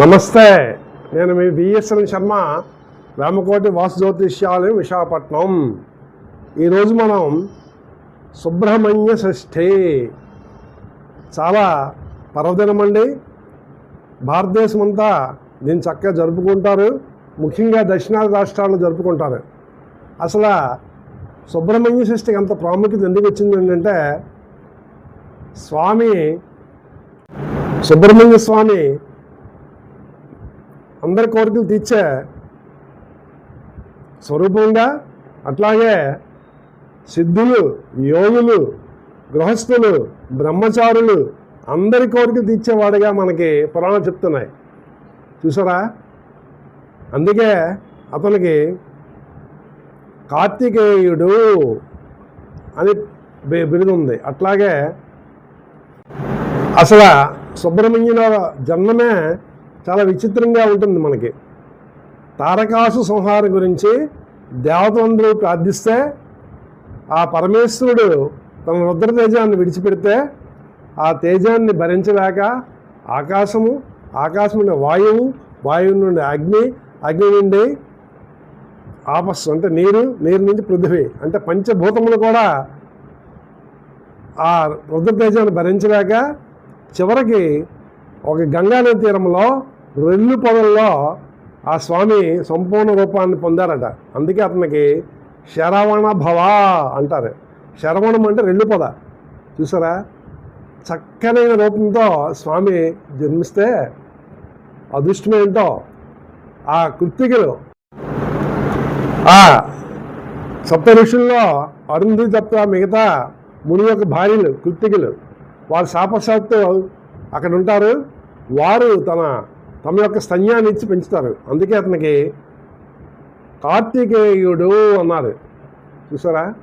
నమస్తే. నేను మీ విఎస్ఎన్ శర్మ వేమకోటి వాసు జ్యోతిష్యాలయం విశాఖపట్నం ఈరోజు మనం సుబ్రహ్మణ్య షష్ఠి. చాలా పర్వదినమండి. భారతదేశం అంతా దీన్ని చక్కగా జరుపుకుంటారు. ముఖ్యంగా దక్షిణాది రాష్ట్రాల్లో జరుపుకుంటారు. అసలు సుబ్రహ్మణ్య షష్ఠికి అంత ప్రాముఖ్యత ఎందుకు వచ్చింది ఏంటంటే స్వామి సుబ్రహ్మణ్య స్వామి అందరి కోరికలు తీర్చే స్వరూపంగా అట్లాగే సిద్ధులు యోగులు గృహస్థులు బ్రహ్మచారులు అందరి కోరికలు తీర్చేవాడిగా మనకి పురాణాలు చెప్తున్నాయి. చూసారా? అందుకే అతనికి కార్తికేయుడు అని బిరుదు ఉంది. అట్లాగే అసలు సుబ్రహ్మణ్యుల జన్మమే చాలా విచిత్రంగా ఉంటుంది మనకి. తారకాసు సంహారం గురించి దేవతలందరూ ప్రార్థిస్తే ఆ పరమేశ్వరుడు తన రుద్ర తేజాన్ని విడిచిపెడితే ఆ తేజాన్ని భరించలేక ఆకాశము ఆకాశం నుండి వాయువు వాయువు నుండి అగ్ని అగ్ని నుండి ఆపస్సు అంటే నీరు నీరు నుంచి పృథివీ అంటే పంచభూతములు కూడా ఆ రుద్రతేజాన్ని భరించలేక చివరికి ఒక గంగానది తీరంలో రెల్లు పొదల్లో ఆ స్వామి సంపూర్ణ రూపాన్ని పొందారట. అందుకే అతనికి శరవణ భవ అంటారు. శరవణం అంటే రెల్లు పొద. చూసారా? చక్కనైన రూపంతో స్వామి జన్మిస్తే అదృష్టమేంటో ఆ కృత్తికలు. ఆ సప్త ఋషుల్లో అరుంధి తప్ప మిగతా ముని యొక్క భార్యలు కృత్తికలు వారు శాపశాత్తు అక్కడ ఉంటారు. వారు తన తమ యొక్క స్తన్యాన్ని ఇచ్చి పెంచుతారు. అందుకే అతనికి కార్తికేయుడు అన్నారు. చూసారా?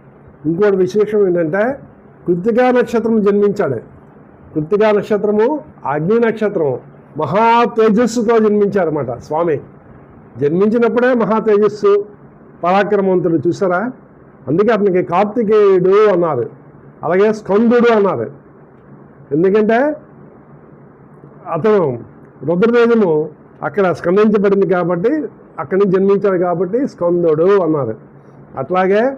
ఇంకోటి విశేషం ఏంటంటే కృత్తికా నక్షత్రం జన్మించాడు. కృతికా నక్షత్రము అగ్ని నక్షత్రము మహా తేజస్సుతో జన్మించారన్నమాట. స్వామి జన్మించినప్పుడే మహా తేజస్సు పరాక్రమవంతుడు చూసారా? అందుకే అతనికి కార్తికేయుడు అన్నారు. అలాగే స్కందుడు అన్నారు. ఎందుకంటే అతను రుద్రదేవము అక్కడ స్కందించబడింది కాబట్టి అక్కడి నుంచి జన్మించాడు కాబట్టి స్కందుడు అన్నారు. అట్లాగే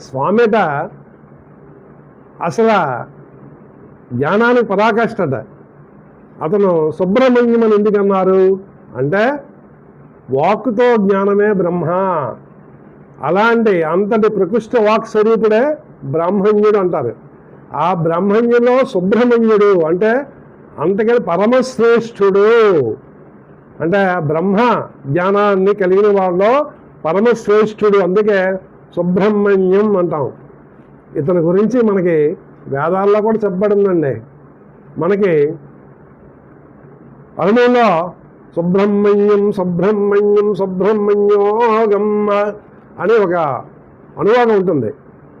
స్వామిట అసలు జ్ఞానానికి పరాకాష్ఠట. అతను సుబ్రహ్మణ్యం అని ఎందుకన్నారు అంటే వాక్కుతో జ్ఞానమే బ్రహ్మ. అలాంటి అంతటి ప్రకృష్ట వాక్ స్వరూపుడే బ్రాహ్మణ్యుడు అంటారు. ఆ బ్రాహ్మణ్యులో సుబ్రహ్మణ్యుడు అంటే అంతకని పరమశ్రేష్ఠుడు అంటే బ్రహ్మ జ్ఞానాన్ని కలిగిన వాళ్ళలో పరమశ్రేష్ఠుడు అందుకే సుబ్రహ్మణ్యం అంటాం. ఇతని గురించి మనకి వేదాల్లో కూడా చెప్పబడిందండి. మనకి అనుమంలో సుబ్రహ్మణ్యం సుబ్రహ్మణ్యం సుబ్రహ్మణ్యోగమ్మ అని ఒక అనువాదం ఉంటుంది.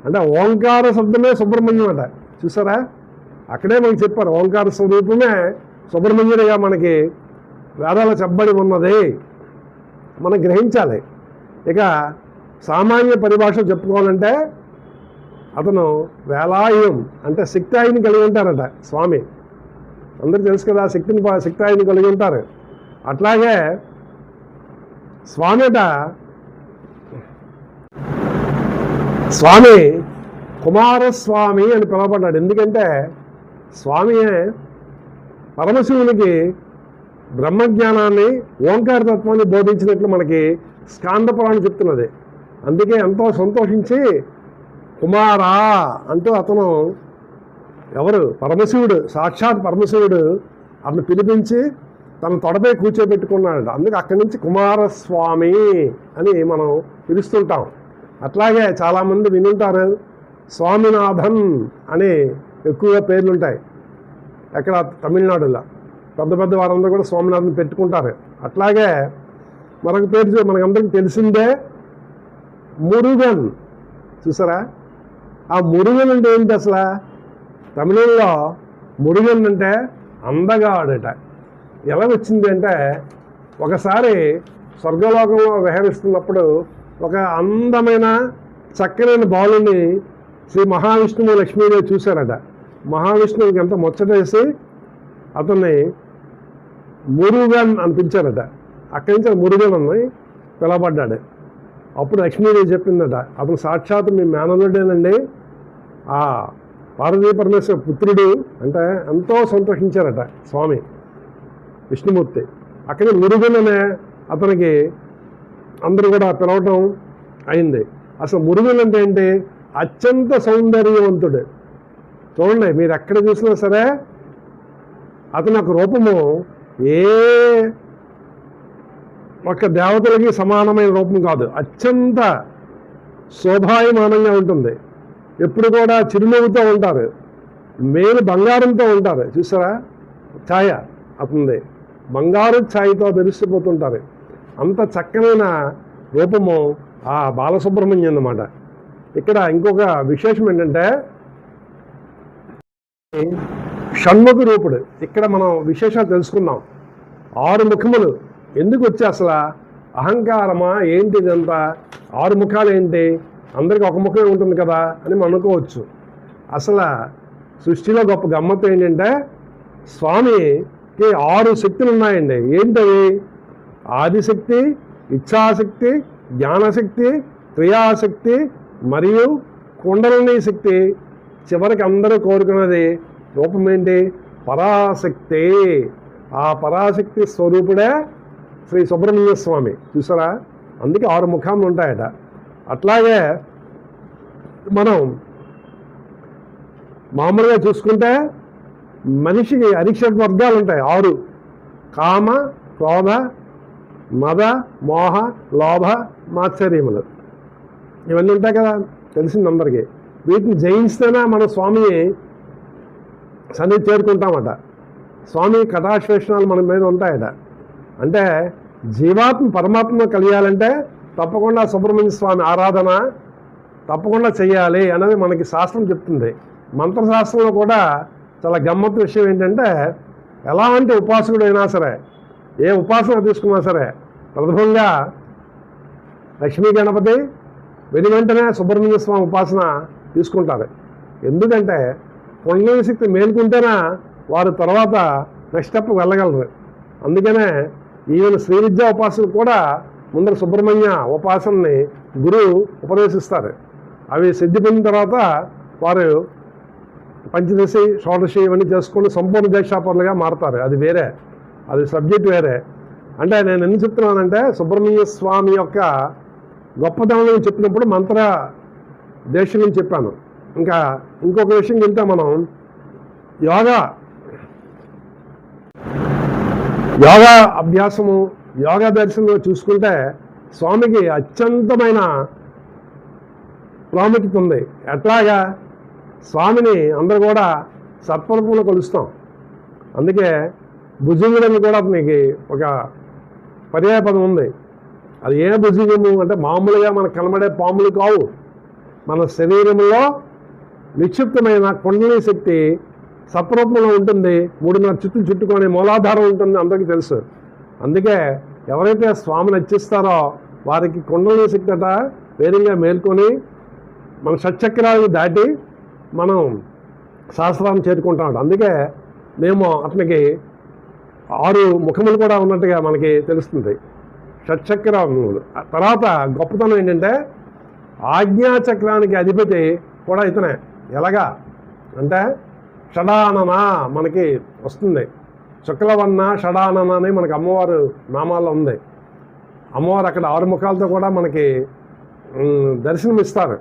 అంటే ఓంకార శబ్దమే సుబ్రహ్మణ్యం అంట. చూసారా? అక్కడే మనకు చెప్పారు ఓంకార స్వరూపమే సుబ్రహ్మణ్యుడిగా మనకి వేదాలు చెప్పబడి ఉన్నది. మనం గ్రహించాలి. ఇక సామాన్య పరిభాష చెప్పుకోవాలంటే అతను వేలాయుధం అంటే శక్తి కలిగి ఉంటారట స్వామి. అందరూ తెలుసు కదా శక్తిని పా- శక్తి కలిగి ఉంటారు. అట్లాగే స్వామిట స్వామి కుమారస్వామి అని పిలవబడ్డాడు. ఎందుకంటే స్వామియే పరమశివునికి బ్రహ్మజ్ఞానాన్ని ఓంకార తత్వాన్ని బోధించినట్లు మనకి స్కాందపురాణం చెప్తున్నది. అందుకే ఎంతో సంతోషించి కుమారా అంటూ అతను ఎవరు? పరమశివుడు సాక్షాత్ పరమశివుడు అతను పిలిపించి తన తొడపై కూర్చోబెట్టుకున్నాడు అందుకే అక్కడి నుంచి కుమారస్వామి అని మనం పిలుస్తుంటాం. అట్లాగే చాలామంది వినుంటారు స్వామినాథన్ అని ఎక్కువగా పేర్లుంటాయి. ఎక్కడ? తమిళనాడులో. పెద్ద పెద్ద వారందరూ కూడా స్వామినాథన్ పెట్టుకుంటారు. అట్లాగే మరొక పేరు మనకందరికీ తెలిసిందే మురుగన్. చూసారా? ఆ మురుగన్ అంటే ఏంటి అసలు? తమిళంలో మురుగన్ అంటే అందగాడట. ఎలా వచ్చింది అంటే ఒకసారి స్వర్గలోకంలో విహరిస్తున్నప్పుడు ఒక అందమైన చక్కనైన బాలుని శ్రీ మహావిష్ణువు లక్ష్మీదేవి చూశారట. మహావిష్ణువుకి ఎంత ముచ్చటేసి అతన్ని మురుగన్ అని పిలిచారట. అక్కడి నుంచి మురుగన్ అని పిలవబడ్డాడు. అప్పుడు లక్ష్మీదేవి చెప్పిందట అతను సాక్షాత్ మీ మేనల్లుడేనండి. ఆ పార్వతీ పరమేశ్వర పుత్రుడు. అంటే ఎంతో సంతోషించారట స్వామి విష్ణుమూర్తి. అక్కడే మురుగన్ అనే అతనికి అందరూ కూడా పిలవటం అయింది. అసలు మురుగన్ అంటే ఏంటి? అత్యంత సౌందర్యవంతుడు. చూడండి మీరు ఎక్కడ చూసినా సరే అతని యొక్క రూపము ఏ ఒక దేవతలకి సమానమైన రూపం కాదు. అత్యంత శోభాయమానంగా ఉంటుంది. ఎప్పుడు కూడా చిరునవ్వుతో ఉంటారు. మేలు బంగారంతో ఉంటారు. చూసారా? ఛాయ అతనిది. బంగారు ఛాయతో మెరిసిపోతుంటారు. అంత చక్కనైన రూపము ఆ బాలసుబ్రహ్మణ్యం అన్నమాట. ఇక్కడ ఇంకొక విశేషం ఏంటంటే షణ్ముఖ రూపుడు. ఇక్కడ మనం విశేషాలు తెలుసుకుందాం. ఆరు ముఖములు. ఎందుకు వచ్చి అసలు? అహంకారమా? ఏంటి ఇదంతా? ఆరు ముఖాలు ఏంటి? అందరికీ ఒక ముఖమే ఉంటుంది కదా అని మనం అనుకోవచ్చు. అసలు సృష్టిలో గొప్ప గమ్మత్తు ఏంటంటే స్వామికి ఆరు శక్తులు ఉన్నాయండి ఏంటవి? ఆదిశక్తి ఇచ్ఛాశక్తి జ్ఞానశక్తి క్రియాశక్తి మరియు కుండలిని శక్తి. చివరికి అందరూ కోరుకున్నది రూపం ఏంటి? పరాశక్తి. ఆ పరాశక్తి స్వరూపుడే శ్రీ సుబ్రహ్మణ్య స్వామి. చూసారా? అందుకే ఆరు ముఖాలు ఉంటాయట. అట్లాగే మనం మామూలుగా చూసుకుంటే మనిషికి అరిక్షత్ వర్గాలు ఉంటాయి. ఆరు. కామ క్రోధ మద మోహ లోభ మాత్సర్యములు. ఇవన్నీ ఉంటాయి కదా? తెలిసింది అందరికీ. వీటిని జయిస్తేనే మన స్వామి సన్నిధి చేరుకుంటామట. స్వామి కథాశ్వేషణాలు మన మీద ఉంటాయట. అంటే జీవాత్మ పరమాత్మ కలియాలంటే తప్పకుండా సుబ్రహ్మణ్య స్వామి ఆరాధన తప్పకుండా చేయాలి అనేది మనకి శాస్త్రం చెప్తుంది. మంత్రశాస్త్రంలో కూడా చాలా గమ్మత్తు విషయం ఏంటంటే ఎలాంటి అయినా సరే ఏ ఉపాసన తీసుకున్నా సరే ప్రథమంగా లక్ష్మీ గణపతి వెను వెంటనే సుబ్రహ్మణ్య స్వామి ఉపాసన తీసుకుంటారు. ఎందుకంటే కొండల శక్తి మేలుకుంటేనే వారు తర్వాత నెక్స్ట్ స్టెప్ వెళ్ళగలరు. అందుకనే ఈవెన్ శ్రీ విద్యా ఉపాసన కూడా ముందర సుబ్రహ్మణ్య ఉపాసనని గురువు ఉపదేశిస్తారు. అవి సిద్ధి పొందిన తర్వాత వారు పంచదశి షోడశి ఇవన్నీ చేసుకుని సంపూర్ణ దీక్షాపరులుగా మారతారు. అది వేరే. అది సబ్జెక్ట్ వేరే. అంటే నేను ఎందుకు చెప్తున్నానంటే సుబ్రహ్మణ్య స్వామి యొక్క గొప్పతనం చెప్పినప్పుడు మంత్ర దేశం చెప్పాను. ఇంకా ఇంకొక విషయం తింటే మనం. యోగా. యోగా అభ్యాసము యోగా దర్శనంలో చూసుకుంటే స్వామికి అత్యంతమైన ప్రాముఖ్యత ఉంది. ఎట్లాగా? స్వామిని అందరూ కూడా సత్పరూపంలో కొలుస్తాం. అందుకే భుజంగుడని కూడా అతనికి ఒక పర్యాయపదం ఉంది. అది ఏ భుజంగము అంటే మామూలుగా మనకు కనబడే పాములు కావు. మన శరీరంలో నిక్షిప్తమైన కుండలి శక్తి సత్వరూపంలో ఉంటుంది. మూడున్నర చుట్టూ చుట్టుకునే మూలాధారం ఉంటుంది అందరికీ తెలుసు. అందుకే ఎవరైతే స్వామిని అర్చిస్తారో వారికి కుండలి శక్తి అట వేరంగా మేల్కొని మన షట్చక్రాలను దాటి మనం శాస్త్రాన్ని చేరుకుంటాం అందుకే మేము అతనికి ఆరు ముఖములు కూడా ఉన్నట్టుగా మనకి తెలుస్తుంది. షట్చక్రములు తర్వాత గొప్పతనం ఏంటంటే ఆజ్ఞాచక్రానికి అధిపతి కూడా ఇతనే. ఎలాగా? అంటే షడానన మనకి వస్తుంది. శుక్లవన్న షడానన అని మనకి అమ్మవారు నామాల్లో ఉంది. అమ్మవారు అక్కడ ఆరు ముఖాలతో కూడా మనకి దర్శనమిస్తారు. దర్శనం ఇస్తారు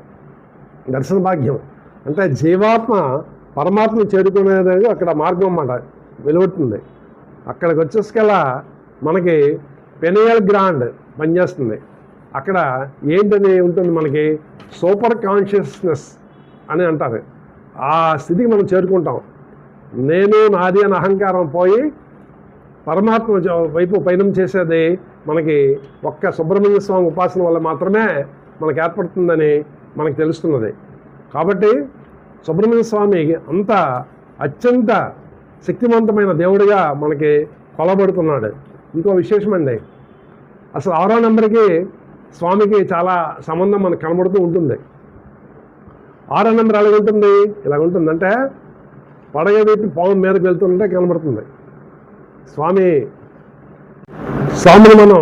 దర్శన భాగ్యం. అంటే జీవాత్మ పరమాత్మ చేరుకునేది అక్కడ మార్గం అన్నమాట. వెలువడుతుంది. అక్కడికి వచ్చేసకల్లా మనకి పెనియల్ గ్రాండ్ పనిచేస్తుంది. అక్కడ ఏంటని ఉంటుంది మనకి? సూపర్ కాన్షియస్నెస్ అని అంటారు. ఆ స్థితికి మనం చేరుకుంటాం. నేను నాది అని అహంకారం పోయి పరమాత్మ వైపు పయనం చేసేది మనకి ఒక్క సుబ్రహ్మణ్య స్వామి ఉపాసన వల్ల మాత్రమే మనకు ఏర్పడుతుందని మనకు తెలుస్తున్నది. కాబట్టి సుబ్రహ్మణ్య స్వామి అంత అత్యంత శక్తివంతమైన దేవుడిగా మనకి కొలబడుతున్నాడు. ఇంకో విశేషమండి. అసలు ఆరో నెంబర్కి స్వామికి చాలా సంబంధం మనకు కనబడుతూ ఉంటుంది. ఆరో నెంబర్ ఎలా ఉంటుంది ఇలా ఉంటుందంటే పడగ వీటి పాము మీదకి వెళ్తుంటే కనబడుతుంది. స్వామి స్వామిని మనం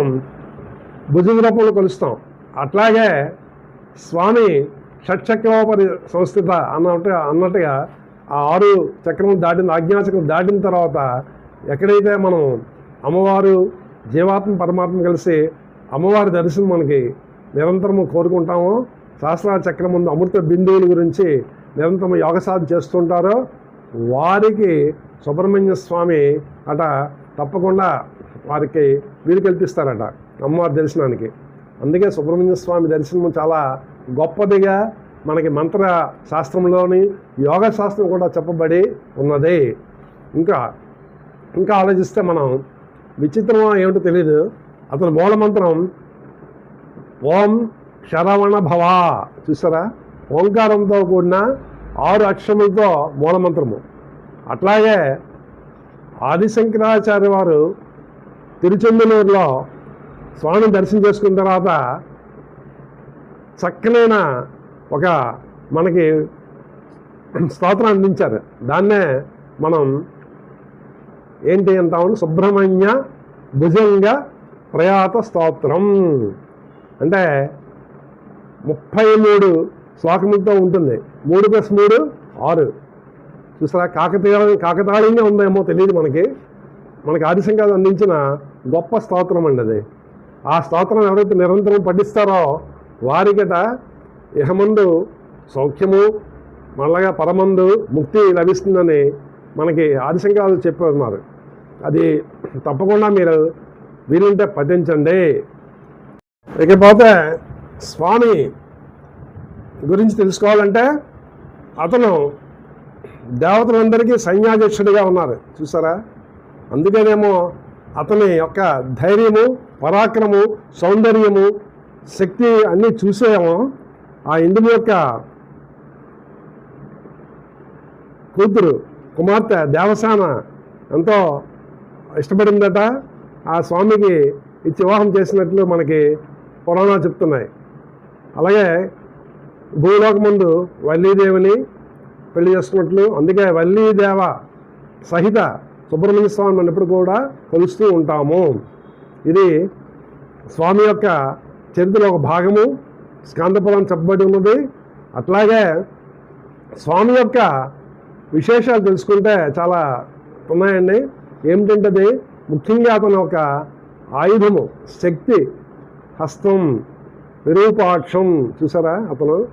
భుజం రూపంలో కొలుస్తాం. అట్లాగే స్వామి షట్చక్రవపరి సంస్థిత అన్నట్టు అన్నట్టుగా ఆ ఆరు చక్రం దాటిన ఆజ్ఞాచక్రం దాటిన తర్వాత ఎక్కడైతే మనం అమ్మవారు జీవాత్మ పరమాత్మ కలిసి అమ్మవారి దర్శనం మనకి నిరంతరము కోరుకుంటాము. శాస్త్ర చక్రం ముందు అమృత బిందువుల గురించి నిరంతరం యోగ సాధన చేస్తుంటారో. వారికి సుబ్రహ్మణ్య స్వామి అట తప్పకుండా వారికి వీలు కల్పిస్తారట అమ్మవారి దర్శనానికి. అందుకే సుబ్రహ్మణ్య స్వామి దర్శనం చాలా గొప్పదిగా మనకి మంత్ర శాస్త్రంలోని యోగ శాస్త్రం కూడా చెప్పబడి ఉన్నది. ఇంకా ఇంకా ఆలోచిస్తే మనం విచిత్రం ఏమిటో తెలియదు అతని మూల మంత్రం ఓం శరవణ భవ. చూసారా? ఓంకారంతో కూడిన ఆరు అక్షములతో మూలమంత్రము. అట్లాగే ఆదిశంకరాచార్య వారు తిరుచెందలూరులో స్వామిని దర్శనం చేసుకున్న తర్వాత చక్కనైన ఒక మనకి స్తోత్రం అందించారు. దాన్నే మనం ఏంటి అంటామని సుబ్రహ్మణ్య భుజంగ ప్రయాత స్తోత్రం అంటే ముప్పై మూడు శ్లోకములతో ఉంటుంది. మూడు ప్లస్ మూడు ఆరు. చూసారా? కాకతీయ కాకతాళీయంగా ఉందేమో తెలియదు మనకి. మనకి ఆదిశంకాలు అందించిన గొప్ప స్తోత్రం అండి అది. ఆ స్తోత్రం ఎవరైతే నిరంతరం పఠిస్తారో వారికట ఇహమందు సౌఖ్యము మళ్ళగా పరమందు ముక్తి లభిస్తుందని మనకి ఆదిశంకాలు చెప్పారు ఉన్నారు. అది తప్పకుండా మీరు వీలుంటే పఠించండి. ఇకపోతే స్వామి గురించి తెలుసుకోవాలంటే అతను దేవతలందరికీ సైన్యాధ్యక్షుడిగా ఉన్నారు. చూసారా? అందుకనేమో అతని యొక్క ధైర్యము పరాక్రము సౌందర్యము శక్తి అన్నీ చూసేమో ఆ ఇందుని యొక్క కూతురు కుమార్తె దేవసేన ఎంతో ఇష్టపడిందట. ఆ స్వామికి ఇచ్చి వివాహం చేసినట్లు మనకి పురాణాలు చెప్తున్నాయి. అలాగే భూలోక ముందు వల్లీదేవిని పెళ్ళి చేసుకున్నట్లు అందుకే వల్లీదేవ సహిత సుబ్రహ్మణ్య స్వామి మనం ఎప్పుడు కూడా కొలుస్తూ ఉంటాము. ఇది స్వామి యొక్క చరిత్రలో ఒక భాగము స్కాందపురం చెప్పబడి ఉన్నది. అట్లాగే స్వామి యొక్క విశేషాలు తెలుసుకుంటే చాలా ఉన్నాయండి. ఏమిటంటే అది ముఖ్యంగా అతను ఒక ఆయుధము శక్తి హస్తం విరూపాక్షం చూసారా అతను?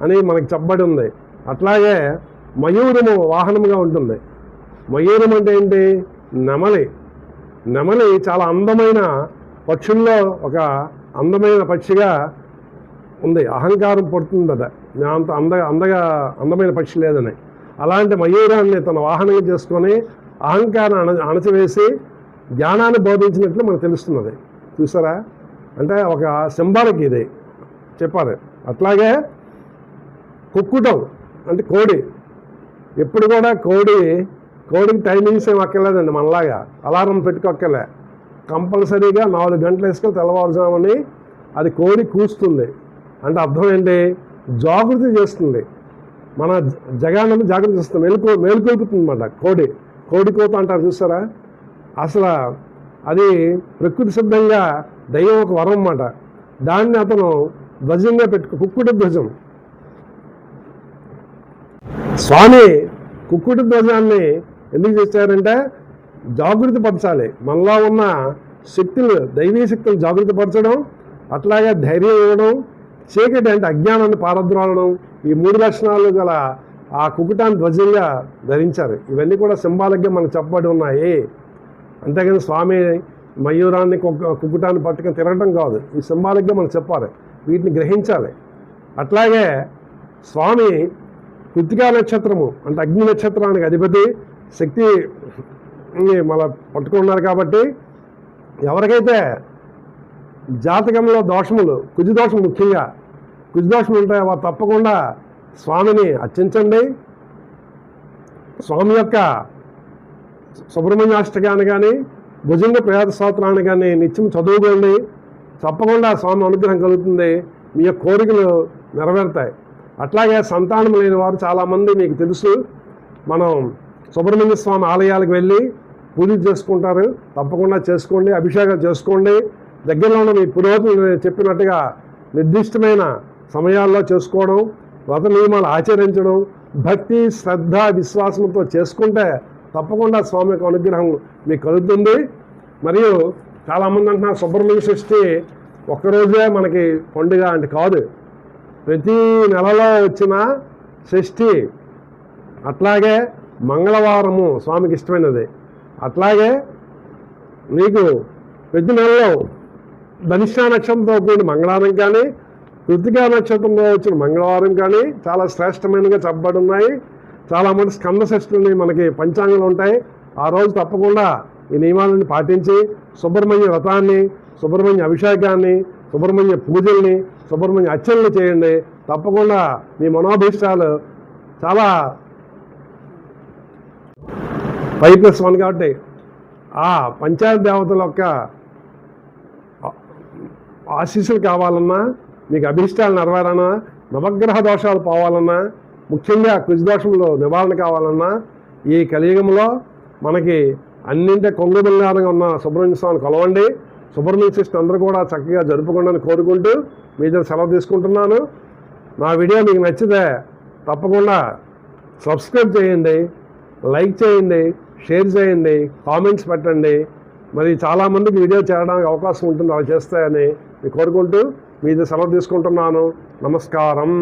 అని మనకు చెప్పబడి ఉంది. అట్లాగే మయూరము వాహనముగా ఉంటుంది. మయూరం అంటే ఏంటి? నెమలి. నెమలి చాలా అందమైన పక్షుల్లో ఒక అందమైన పక్షిగా ఉంది. అహంకారం పడుతుందట నా అంత అంద అందగా అందమైన పక్షి లేదని. అలాంటి మయూరాన్ని తన వాహనంగా చేసుకొని అహంకారం అణ అణచివేసి జ్ఞానాన్ని బోధించినట్లు మనకు తెలుస్తున్నది. చూసారా? అంటే ఒక సింబాలిక్ ఇది. చెప్పారు అట్లాగే కుక్కుటం అంటే కోడి. ఎప్పుడు కూడా కోడి కోడికి టైమింగ్స్ ఏం అక్కర్లేదండి మనలాగా. అలారం పెట్టుకోక్కర్లే కంపల్సరీగా నాలుగు గంటలు వేసుకొని తెల్లవారుజామని అది కోడి కూస్తుంది. అంటే అర్థం ఏంటి? జాగృతి చేస్తుంది. మన జగాన్ని జాగ్రత్త చేస్తుంది. మేలుకో మేలుకొల్పుతుంది అన్నమాట కోడి. కోడి కోత అంటారు చూసారా? అసలు అది ప్రకృతి సిద్ధంగా దైవం ఒక వరం అన్నమాట. దాన్ని అతను ధ్వజంగా పెట్టుకు కుక్కుటి ధ్వజం. స్వామి కుక్కుటి ధ్వజాన్ని ఎందుకు చేశారంటే? జాగృతి పరచాలి. మనలో ఉన్న శక్తులు దైవీ శక్తులు జాగృతి పరచడం అట్లాగే ధైర్యం ఇవ్వడం చీకటి అంటే అజ్ఞానాన్ని పారద్రోలడం ఈ మూడు లక్షణాలు గల ఆ కుకుటాన్ని ధ్వజంగా ధరించారు. ఇవన్నీ కూడా సింబాలిక్గా మనకు చెప్పబడి ఉన్నాయి. అంతేకాదు స్వామి మయూరాన్ని కుక్క- కుక్కుటాన్ని పట్టుకొని తిరగడం కాదు. ఈ సింబాలిక్గా మనం చెప్పాలి. వీటిని గ్రహించాలి. అట్లాగే స్వామి కృతికా నక్షత్రము అంటే అగ్ని నక్షత్రానికి అధిపతి శక్తి మన పట్టుకున్నారు కాబట్టి ఎవరికైతే జాతకంలో దోషములు కుజిదోషం ముఖ్యంగా కుజి దోషం వారు తప్పకుండా స్వామిని అర్చించండి. స్వామి యొక్క సుబ్రహ్మణ్యాష్టకాన్ని కానీ భుజంగ ప్రయాత స్తోత్రాన్ని కానీ నిత్యం చదువుకోండి. తప్పకుండా స్వామి అనుగ్రహం కలుగుతుంది. మీ యొక్క కోరికలు నెరవేరుతాయి. అట్లాగే సంతానం లేని వారు చాలామంది మీకు తెలుసు. మనం సుబ్రహ్మణ్య స్వామి ఆలయాలకు వెళ్ళి పూజలు చేసుకుంటారు. తప్పకుండా చేసుకోండి. అభిషేకం చేసుకోండి. దగ్గరలో ఉన్న మీ పురోహితులు చెప్పినట్టుగా నిర్దిష్టమైన సమయాల్లో చేసుకోవడం వ్రత నియమాలు ఆచరించడం భక్తి శ్రద్ధ విశ్వాసంతో చేసుకుంటే తప్పకుండా స్వామి యొక్క అనుగ్రహం మీకు కలుగుతుంది. మరియు చాలామంది అంటున్నారు సుబ్రహ్మణ్య షష్ఠి ఒక్కరోజే మనకి పండుగ అంటే కాదు. ప్రతి నెలలో వచ్చిన షష్ఠి అట్లాగే మంగళవారము స్వామికి ఇష్టమైనది. అట్లాగే మీకు ప్రతి నెలలో ధనిష్ఠా నక్షత్రంతో కూడిన మంగళవారం కానీ కృతికా నక్షత్రంలో వచ్చిన మంగళవారం కానీ చాలా శ్రేష్టమైనగా చెప్పబడి చాలామంది చాలా స్కంద షష్ఠులని మనకి పంచాంగంలో ఉంటాయి. ఆ రోజు తప్పకుండా ఈ నియమాలను పాటించి సుబ్రహ్మణ్య వ్రతాన్ని సుబ్రహ్మణ్య అభిషేకాన్ని సుబ్రహ్మణ్య పూజల్ని సుబ్రహ్మణ్య అర్చనలు చేయండి. తప్పకుండా మీ మనోభీష్టాలు చాలా ఫైవ్ ప్లస్ వన్ కాబట్టి ఆ పంచాయత్ దేవతల యొక్క ఆశీస్సులు కావాలన్నా మీకు అభిష్టాలు నెరవేరన్నా నవగ్రహ దోషాలు పోవాలన్నా ముఖ్యంగా కుజదోషంలో నివారణ కావాలన్నా ఈ కలియుగంలో మనకి అన్నింటి కొంగు బంగారంగా ఉన్న సుబ్రహ్మణ్య స్వామిని కొలవండి. సుబ్రహ్మణ్య శిష్టి అందరూ కూడా చక్కగా జరుపుకోండి కోరుకుంటూ మీ దగ్గర సెలవు తీసుకుంటున్నాను. నా వీడియో మీకు నచ్చితే తప్పకుండా సబ్స్క్రైబ్ చేయండి లైక్ చేయండి షేర్ చేయండి కామెంట్స్ పెట్టండి. మరి చాలామందికి వీడియో చేయడానికి అవకాశం ఉంటుంది అలా చేస్తాయని మీకు కోరుకుంటూ మీది సెలవు తీసుకుంటున్నాను. నమస్కారం.